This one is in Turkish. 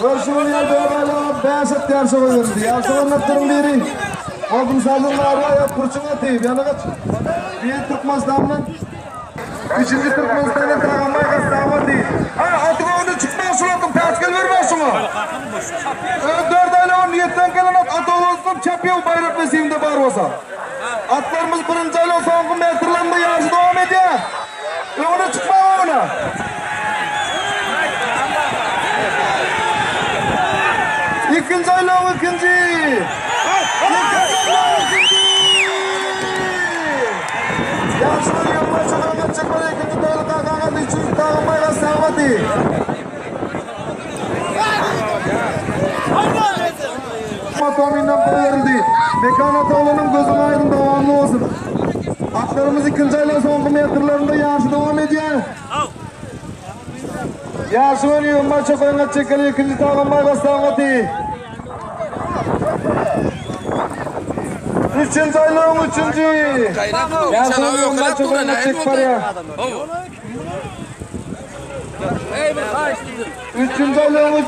Görüşümün yerde olayla beyaset yarışı koyuyordu. Yarışı anlattırım biri. Oldum sazınlar var ya kurşun atayım. Yana kaç. Bir Türkmenistan'ın Üçüncü Türkmenistan'ın tağınmay kastağıma değil. Ha atıma onu çıkmaya suladım. Taşkil verme şunu. Dört ayla on niyetten gelen at. At olsun çapıyor bayrak mesleğimde var olsa. Atlarımız birinci ayla son metrlerinde yarışı devam ediyor. Onu çıkma ona. İkinci. İkinci ayla ikinci. Yarışmanın yanına çıkan çıkmalı ikinci dağlı kalkan üçüncü bayrağı sağmadı. Matominden para verildi. Mekan Ataoğlu'nun gözün aydın devamlı olsun. Atlarımız ikinci ayla son metrlerinde yarışı devam ediyor. Yarışı oynuyor. Maça koyuna çekili ikinci dağın bayrağı sağmadı. Üçüncü aylığın üçüncü. Oynuyor. Maça koyuna çek paraya. Üçüncü aylığın üçüncü.